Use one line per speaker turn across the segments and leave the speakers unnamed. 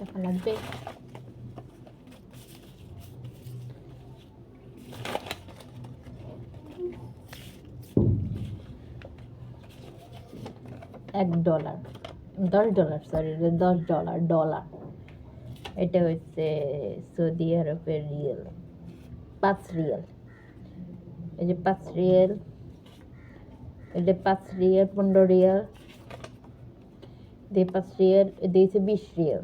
টাকা লাগবে এক ডলার দশ ডলার সরি দশ ডলার ডলার এটা হচ্ছে সৌদি আরবের রিয়েল পাঁচ রিয়েল এই যে পাঁচ রিয়েল যে পাঁচ রিয়েল পনেরো রিয়েল দিয়ে পাঁচ রিয়েল দিয়েছে বিশ রিয়েল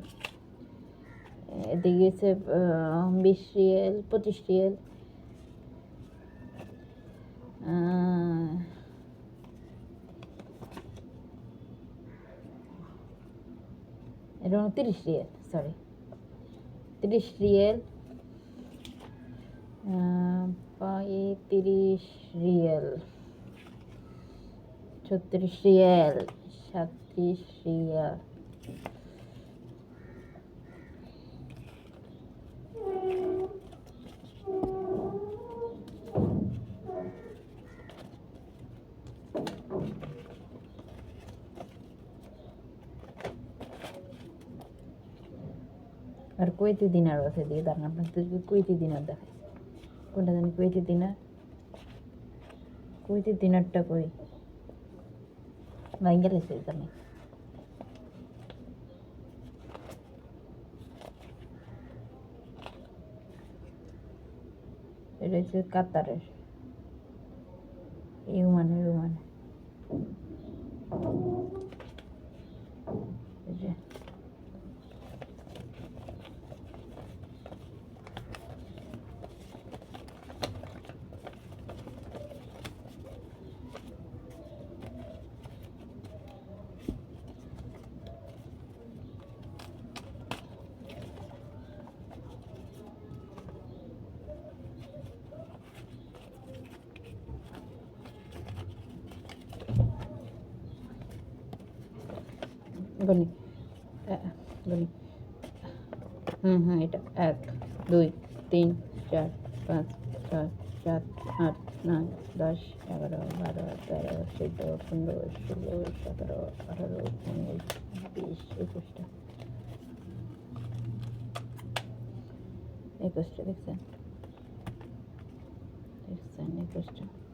এদিকে গেছে বিশ রিয়েল পঁচিশ রিয়েল এটা তিরিশ রিয়েল সরি তিরিশ রিয়েল পঁয়ত্রিশ রিয়েল ছত্রিশ রিয়েল সাতত্রিশ রিয়েল আর কুয়েতি দিনার আছে দিয়ে দাঁড়ান আপনাদের কুয়েতি দিনার দেখাই কোনটা জানি কুয়েতি দিনার কুয়েতি দিনারটা করি বাইঙ্গা লেসে জানি এটা হচ্ছে কাতারের মানে গণি গণি হুম হুম এটা এক দুই তিন চার পাঁচ ছয় সাত আট নয় দশ এগারো বারো তেরো চোদ্দো পনেরো ষোলো সতেরো আঠারো উনিশ বিশ একুশটা একুশটা দেখছেন দেখছেন একুশটা